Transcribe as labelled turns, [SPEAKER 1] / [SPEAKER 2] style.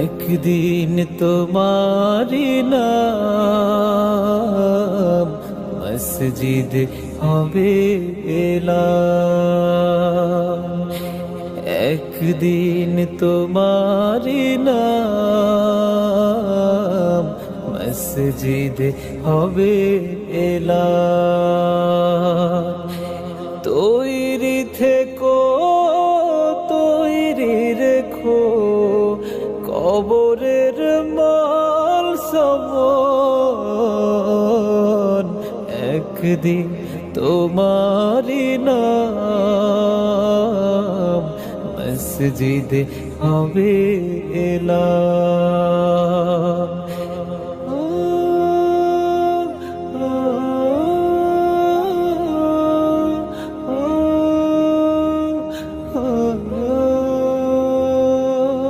[SPEAKER 1] একদিন তোমারি নাম মসজিদ হবে একদিন তোমারি নাম মসজিদ হবে এলাম তৈরি থেকো কবরের মাল সমন একদিন তোমারি নাম হবে এলাম।